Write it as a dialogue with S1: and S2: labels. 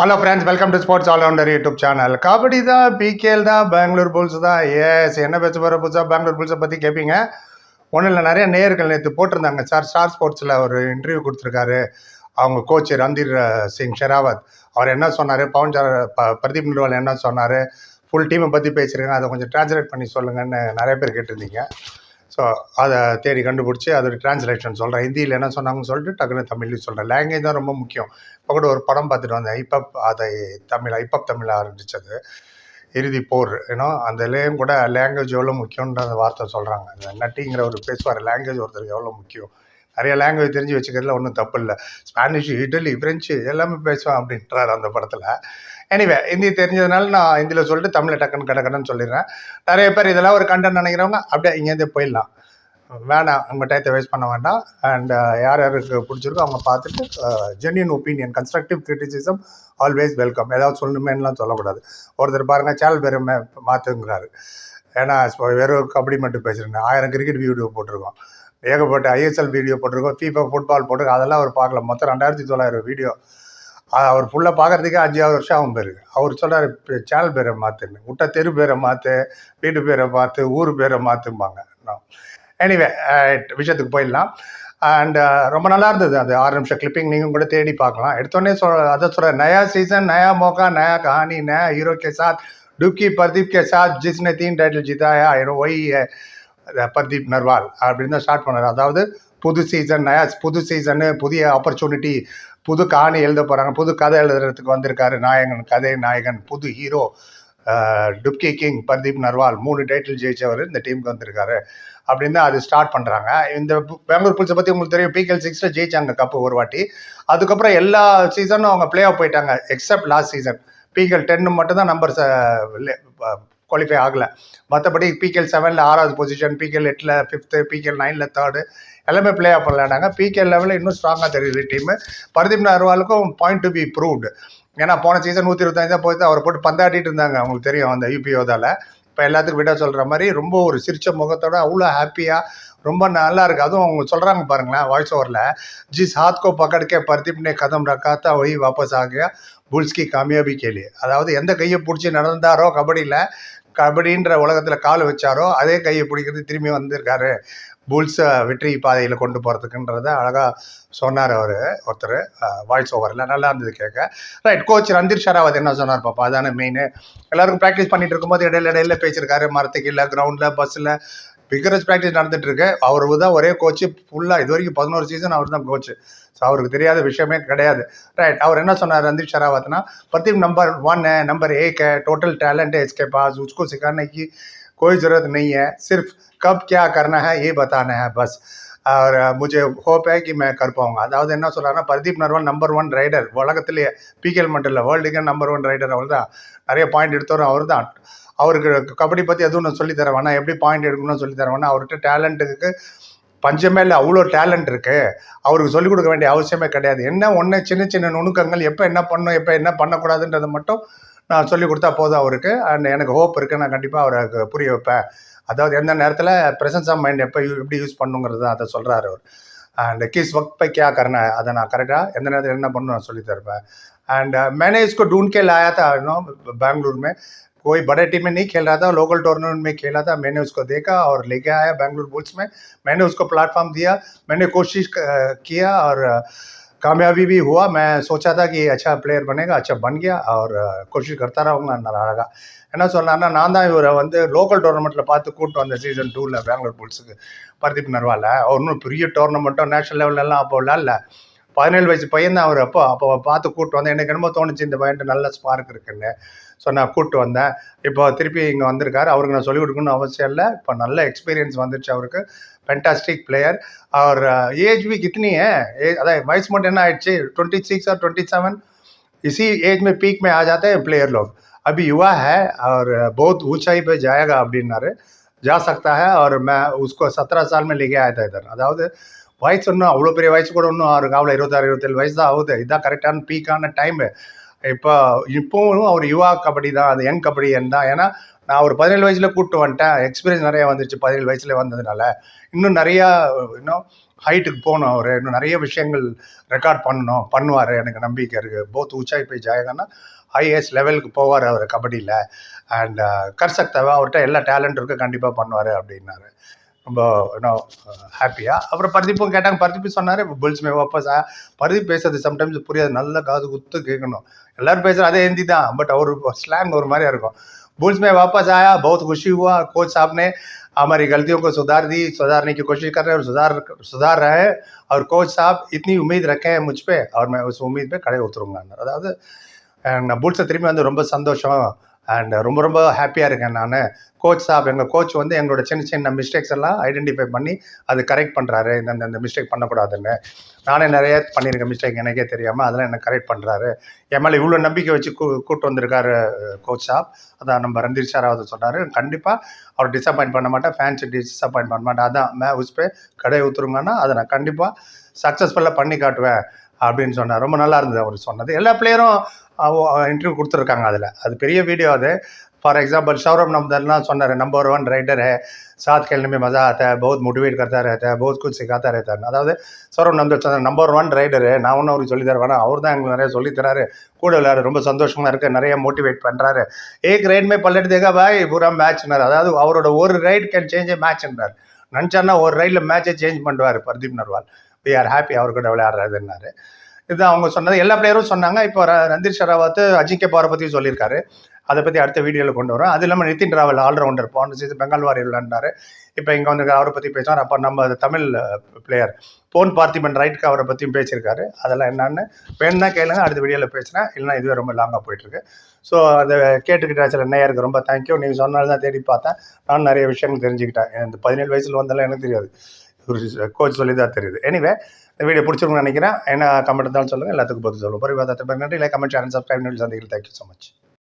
S1: Hello friends welcome to sports allrounder YouTube channel kabaddi தான் PKL தான் Bangalore bulls தான். S என்ன பேச போகிற புதுசாக பெங்களூர் புல்ஸை பற்றி கேட்பீங்க ஒன்றும் இல்லை நிறைய நேயர்கள் நேற்று போட்டிருந்தாங்க. சார் ஸ்டார் ஸ்போர்ட்ஸில் ஒரு இன்டர்வியூ கொடுத்துருக்காரு. அவங்க கோச் ரந்தீர் சிங் ஷெராவத். அவர் என்ன சொன்னார்? பவன் சார் ப பிரதீப் நிர்வால் என்ன சொன்னார்? ஃபுல் டீமை பற்றி பேசியிருக்காங்க. அதை கொஞ்சம் டிரான்ஸ்லேட் பண்ணி சொல்லுங்கன்னு நிறைய பேர் கேட்டிருந்தீங்க. ஸோ அதை தேடி கண்டுபிடிச்சி அதோட டிரான்ஸ்லேஷன் சொல்கிறேன் ஹிந்தியில் என்ன சொன்னாங்கன்னு சொல்லிட்டு டக்குன்னு தமிழ்லையும் சொல்கிறேன் லாங்குவேஜ் தான் ரொம்ப முக்கியம். இப்போ கூட ஒரு படம் பார்த்துட்டு வந்தேன். ஹிப்ஹப் அதை தமிழ் ஹிப்ஹப் தமிழ் ஆரம்பித்தது இறுதி போர் ஏன்னா அந்த கூட லாங்குவேஜ் எவ்வளோ முக்கியன்ற அந்த வார்த்தை சொல்கிறாங்க அந்த நட்டிங்கிற ஒரு பேசுவார் லாங்குவேஜ் ஒருத்தருக்கு எவ்வளோ முக்கியம். நிறைய லாங்குவேஜ் தெரிஞ்சு வச்சுக்கிறதுல ஒன்றும் தப்பு இல்லை ஸ்பானிஷ் இட்டலி ஃப்ரெஞ்சு எல்லாமே பேசுவேன் அப்படின்றார் அந்த படத்தில். எனிவே ஹிந்தி தெரிஞ்சதுனால நான் ஹிந்தியில் சொல்லிட்டு தமிழில் டக்குன்னு கிடக்கணும்னு சொல்லிடுறேன். நிறைய பேர் இதெல்லாம் ஒரு கண்டென்ட் நினைக்கிறவங்க அப்படியே இங்கேருந்து போயிடலாம். வேணாம் உங்கள் டயத்தை வேஸ்ட் பண்ண வேண்டாம். அண்ட் uh, யார் யாருக்கு பிடிச்சிருக்கோ அவங்க பார்த்துட்டு genuine opinion constructive criticism always welcome ஏதாவது சொல்லணுமேலாம் சொல்லக்கூடாது. ஒருத்தர் பாருங்கள் சேனல் பெருமை மாற்றுங்கிறாரு ஏன்னா இப்போ வெறும் கபடி மட்டும் பேசுகிறேன் ஆயிரம் கிரிக்கெட் வீடியோ போட்டிருக்கோம். ஏகப்பட்ட ஐஎஸ்எல் வீடியோ போட்டிருக்கோம் ஃபீஃபா ஃபுட்பால் போட்டிருக்கோம் அதெல்லாம் அவர் பார்க்கல. மொத்தம் ரெண்டாயிரத்தி தொள்ளாயிரம் வீடியோ அவர் ஃபுல்லாக பார்க்குறதுக்கே அஞ்சாறு வருஷம் ஆகும் பேர். அவர் சொல்கிறார் சேனல் பேரை மாற்றுன்னு விட்ட தெரு பேரை மாற்று வீட்டு பேரை பார்த்து ஊர் பேரை மாற்றும்பாங்க எனிவே விஷயத்துக்கு போயிடலாம். அண்டு ரொம்ப நல்லா இருந்தது. அது ஆறு நிமிஷம் கிளிப்பிங் நீங்கள் கூட தேடி பார்க்கலாம். எடுத்தோடனே சொல் அதை சொல்கிற நயா சீசன் நயா மோகா நயா கஹானி நயா ஹீரோ கே சாத் டுக்கி பர்தீப் கே சாத் ஜிஸ்னே தீன் டைட்டில் ஜிதாயா வொய் பர்தீப் நர்வால் அப்படின்னு தான் ஸ்டார்ட் பண்ணார். அதாவது புது சீசன் நயா புது சீசனு புதிய ஆப்பர்ச்சுனிட்டி புது காணி எழுத போகிறாங்க புது கதை எழுதுறதுக்கு வந்திருக்காரு நாயகன் கதை நாயகன் புது ஹீரோ டுப்கி கிங் பர்தீப் நர்வால் மூணு டைட்டில் ஜெயிச்சவர் இந்த டீமுக்கு வந்திருக்காரு. அப்படின்னு தான் அது ஸ்டார்ட் பண்ணுறாங்க இந்த பெங்களூர் புல்ஸை பற்றி உங்களுக்கு தெரியும் பிகேஎல் சிக்ஸில் ஜெயிச்சாங்க கப்பு ஒரு வாட்டி. அதுக்கப்புறம் எல்லா சீசனும் அவங்க பிளே ஆஃப் போயிட்டாங்க எக்ஸப்ட் லாஸ்ட் சீசன் பிகேஎல் டென்னு மட்டும்தான் நம்பர் குவாலிஃபை ஆகலை. மற்றபடி பிகேஎல் செவனில் ஆறாவது பொசிஷன் பிகேஎல் எட்டில் ஃபிஃப்த்து பிகேஎல் நைனில் தேர்டு எல்லாமே பிளே ஆஃப் விளையாடாங்க பிகேஎல் லெவலில் இன்னும் ஸ்ட்ராங்காக தெரியுது டீமு பர்தீப் நர்வாலுக்கும் பாயிண்ட் டு பி ப்ரூவ்டு ஏன்னா போன சீசன் நூற்றி இருபத்தஞ்சு தான் அவரை போட்டு பந்தாட்டிட்டு இருந்தாங்க. அவங்களுக்கு தெரியும் அந்த யூபிஓதால் இப்போ எல்லாத்துக்கும் விட சொல்கிற மாதிரி ரொம்ப ஒரு சிரித்த முகத்தோட அவ்வளோ ஹாப்பியாக ரொம்ப நல்லா இருக்குது அதுவும் அவங்க சொல்கிறாங்க பாருங்களேன் வாய்ஸ் ஓவரில் ஜி சாத்கோ பக்கடுக்கே பர்த்திப்னே கதம் ரக்காத்தா ஒய் வாபஸ் ஆகியா? புல்ஸ்கி காமியாபி கேலி அதாவது எந்த கையை பிடிச்சி நடந்தாரோ கபடியில் கபடின்ற உலகத்தில் கால் வச்சாரோ அதே கையை பிடிக்கிறது திரும்பி வந்திருக்காரு. புல்ஸை வெற்றி பாதையில் கொண்டு போகிறதுக்குன்றத அழகாக சொன்னார் அவர் ஒருத்தர். வாய்ஸ் ஓவரில் நல்லா இருந்தது கேட்க. ரைட் கோச் ரந்தீர் ஷராவத் என்ன சொன்னார் பாப்பா? அதான மெயின் எல்லாருக்கும் ப்ராக்டிஸ் பண்ணிட்டு இருக்கும்போது இடையில இடையில பேசியிருக்காரு இல்லை கிரவுண்டில் பஸ்ஸில் பிகரஸ்ட் ப்ராக்டிஸ் நடந்துட்டு இருக்கு அவர் தான் ஒரே கோச்சு ஃபுல்லாக இது வரைக்கும் பதினோரு சீசன் அவர் தான் கோச்சு ஸோ அவருக்கு தெரியாத விஷயமே கிடையாது. ரைட் அவர் என்ன சொன்னார் ரந்தீப் ஷராவத்னா? பர்த்தீம் நம்பர் ஒன்னு நம்பர் ஏக்க டோட்டல் டேலண்ட்டு எஸ்கே பாஸ் உச்கோ சிக்கானைக்கு पास उसको सिखाने की कोई ज़रूरत नहीं है सिर्फ कब क्या करना है ये बताना है बस और मुझे होप है कि मैं कर पाऊंगा அதாவது என்ன சொல்கிறாருன்னா Pradeep Narwal number one raider உலகத்திலேயே பிகேஎல் மட்டும் இல்லை வேர்ல்டுக்கே நம்பர் ஒன் ரைடர் அவர் தான் நிறைய பாயிண்ட் எடுத்தவரும் அவர் தான் அவருக்கு கபடி பற்றி எதுவும் நான் சொல்லி தர வேணா எப்படி பாயிண்ட் எடுக்கணும்னு சொல்லி தர வேணா அவர்கிட்ட டேலண்ட்டுக்கு பஞ்சமே இல்லை அவ்வளோ டேலண்ட் இருக்குது அவருக்கு சொல்லிக் கொடுக்க வேண்டிய அவசியமே கிடையாது. என்ன ஒன்று சின்ன சின்ன நுணுக்கங்கள் எப்போ என்ன பண்ணணும் எப்போ என்ன பண்ணக்கூடாதுன்றதை மட்டும் நான் சொல்லி கொடுத்தா போதும் அவருக்கு. அண்ட் எனக்கு ஹோப் இருக்குது நான் கண்டிப்பாக அவருக்கு புரிய வைப்பேன். அதாவது எந்த நேரத்தில் ப்ரெசன்ஸ் ஆஃப் மைண்ட் எப்போ எப்படி யூஸ் பண்ணுங்கிறது அதை சொல்கிறாரு அவர். அண்ட் किस वक्त पे क्या करना है அதை நான் கரெக்டாக எந்த நேரத்தில் என்ன பண்ணணும் நான் சொல்லி தருப்பேன் एंड मैंने इसको ढूंढ के लाया था नो बेंगलुरु में कोई बड़े टीम में नहीं खेल रहा था लोकल टूर्नामेंट में खेला था मैंने उसको देखा और लेके आया बेंगलुरु बुल्स में मैंने उसको प्लेटफॉर्म दिया मैंने कोशिश क- किया और कामयाबी भी हुआ मैं सोचा था कि अच्छा प्लेयर बनेगा अच्छा बन गया और कोशिश करता रहूँगा நல்லா அழகா என்ன சொன்னார்னா நான் தான் இவரை வந்து லோக்கல் டோர்னமெண்ட்டில் பார்த்து கூப்பிட்டு வந்தேன் சீசன் டூவில் பெங்களூர் புல்ஸுக்கு பர்தீப் நர்வால ஒன்றும் பெரிய டோர்னமெண்ட்டோ நேஷனல் லெவல்லலாம் அப்போ விளாட்ல பதினேழு வயசு பையன் தான் அவர் அப்போ அப்போ பார்த்து கூப்பிட்டு வந்தேன் எனக்கு என்னமோ தோணுச்சு இந்த பையன்ட்டு நல்ல ஸ்பார்க் இருக்குன்னு ஸோ நான் கூப்பிட்டு வந்தேன் இப்போ திருப்பி இங்கே வந்திருக்காரு அவருக்கு நான் சொல்லிக் கொடுக்கணும்னு அவசியம் இல்லை இப்போ நல்ல எக்ஸ்பீரியன்ஸ் வந்துருச்சு அவருக்கு फैंटास्टिक प्लेयर और uh, एज भी कितनी है? वयस मोटे ट्वेंटी सिक्स और ट्वेंटी सेवन इसी एज में पीक में आ जाते हैं प्लेयर लोग। अभी युवा है और uh, बहुत ऊंचाई पे जाएगा अब डिनर जा सकता है और मैं उसको सत्रह साल में लेके आया था इधर। अदाव वयस अवे वयस इवे वैसा करेक्टान पीकान टाइम इन युवा कबड्डी दा अंग कबड्डी ऐसा நான் ஒரு பதினேழு வயசுல கூப்பிட்டு வந்துட்டேன். எக்ஸ்பீரியன்ஸ் நிறைய வந்துருச்சு பதினேழு வயசுல வந்ததுனால. இன்னும் நிறையா இன்னும் ஹைட்டுக்கு போகணும் அவர். இன்னும் நிறைய விஷயங்கள் ரெக்கார்ட் பண்ணணும். பண்ணுவார். எனக்கு நம்பிக்கை இருக்குது போத் உச்சாய் போய் ஜாயகன்னா ஐஏஎஸ் லெவலுக்கு போவார் அவர் கபடியில். அண்ட் கர்சக்தவா அவர்கிட்ட எல்லா டேலண்ட் இருக்குது கண்டிப்பாக பண்ணுவார் அப்படின்னாரு. ரொம்ப இன்னும் ஹாப்பியாக அப்புறம் பர்தீப்பும் கேட்டாங்க. பர்தீப் சொன்னார் புல்ஸ் மே வாப்பஸ் பரதீப் பர்தீப் பேசுறது சம்டைம்ஸ் புரியாது. நல்ல காது குத்து கேட்கணும். எல்லோரும் பேசுகிற அதே ஹிந்தி தான். பட் அவர் ஸ்லாங் ஒரு மாதிரியா இருக்கும். बुल्स में वापस आया बहुत खुशी हुआ कोच साहब ने हमारी गलतियों को सुधार दी सुधारने की कोशिश कर रहे हैं और सुधार सुधार रहे हैं और कोच साहब इतनी उम्मीद रखे हैं मुझ पे और मैं उस उम्मीद पे खड़े उतरूंगा அதாவது நான் புல்ஸை திரும்பி வந்து ரொம்ப சந்தோஷம் அண்ட் ரொம்ப ரொம்ப ஹாப்பியாக இருக்கேன் நான். கோச் சாப் எங்கள் கோச் வந்து எங்களோட சின்ன சின்ன மிஸ்டேக்ஸ் எல்லாம் ஐடென்டிஃபை பண்ணி அது கரெக்ட் பண்ணுறாரு இந்த இந்த மிஸ்டேக் பண்ணக்கூடாதுன்னு. நானே நிறைய பண்ணியிருக்கேன் மிஸ்டேக் எனக்கே தெரியாமல் அதெல்லாம் என்ன கரெக்ட் பண்ணுறாரு என் மேலே இவ்வளோ நம்பிக்கை வச்சு கூ கூட்டு வந்திருக்காரு கோச் சாப். அதான் நம்ம ரந்தீர் சாராவது சொன்னார். கண்டிப்பாக அவர் டிசப்பாயின்ட் பண்ண மாட்டேன். ஃபேன்ஸை டிசப்பாயின்ட் பண்ண மாட்டேன். அதான் மே உஸ்பே கடை ஊற்றுருங்கன்னா அதை நான் கண்டிப்பாக சக்ஸஸ்ஃபுல்லாக பண்ணி காட்டுவேன். அப்படின்னு சொன்னார் ரொம்ப நல்லா இருந்தது அவர் சொன்னது எல்லா பிளேயரும் இன்டர்வியூ கொடுத்துருக்காங்க அதில் அது பெரிய வீடியோ அது फॉर एग्जाम्पल सौरभ नमदलना சொன்னார் நம்பர் ஒன் ரைடர் है साथ खेलने में मज़ा आता है बहुत मोटिवेट करता रहता है बहुत कुछ सिखाता रहता है அதாவது சௌரப் நம்தல் சொன்னார் நம்பர் ஒன் ரைடரு நான் ஒன்றும் அவருக்கு சொல்லி தர வேணாம் அவர் தான் எங்களுக்கு நிறைய சொல்லி தராரு கூட விளையாடு ரொம்ப சந்தோஷமா இருக்கு நிறைய மோட்டிவேட் பண்ணுறாரு ஏக் ரைட் மே பல்லட் தேகா பாய் பூரா மேட்ச்னார் அதாவது அவரோட ஒரு ரைட் கேன் சேஞ்ச் மேட்ச்ன்றார் நினச்சார்னா ஒரு ரைடில் மேட்சை சேஞ்ச் பண்ணுவார் Pardeep Narwal We are happy அவர் கூட விளையாடுறதுன்னாரு. இது அவங்க சொன்னது எல்லா பிளேயரும் சொன்னாங்க. இப்போ ரந்தீர் ஷெராவத்து அஜிங்கே பவரை பற்றியும் சொல்லியிருக்காரு. அதை பற்றி அடுத்த வீடியோவில் கொண்டு வரோம். அது இல்லாமல் நிதின் ராவல் ஆல்ரவுண்டர் போன சீசன் பெங்கால் வாரியர் விளையாண்டாரு. இப்போ இங்கே வந்து அவரை பற்றி பேசுவார் அப்போ நம்ம தமிழ் பிளேயர் போன் பார்த்திபன் ரைட்க்கு அவரை பற்றியும் பேசியிருக்காரு. அதெல்லாம் என்னன்னு வேணும்னா கேளுங்க. அடுத்த வீடியோவில் பேசுகிறேன் இல்லைனா இதுவே ரொம்ப லாங்காக போயிட்டுருக்கு. ஸோ அதை கேட்டுக்கிட்ட சில நேயருக்கு ரொம்ப தேங்க்யூ நீங்கள் சொன்னாலும் தான் தேடி பார்த்தேன். நான் நிறைய விஷயங்கள் தெரிஞ்சுக்கிட்டேன். இந்த பதினேழு வயசில் வந்தாலும் எனக்கு தெரியாது. கோச் சொல்லி தான் தெரியுது. எனிவே இந்த வீடியோ பிடிச்சிருக்கும்னு நினைக்கிறேன். என்ன கமெண்ட் இருந்தாலும் சொல்லுங்கள் எல்லாத்துக்கும் பதில் சொல்லுவோம். பரிவாதத்தை நன்றி. இல்லை கமெண்ட் சேனல் சப்ஸ்கிரைப் சந்திக்கிறேன். Thank you so much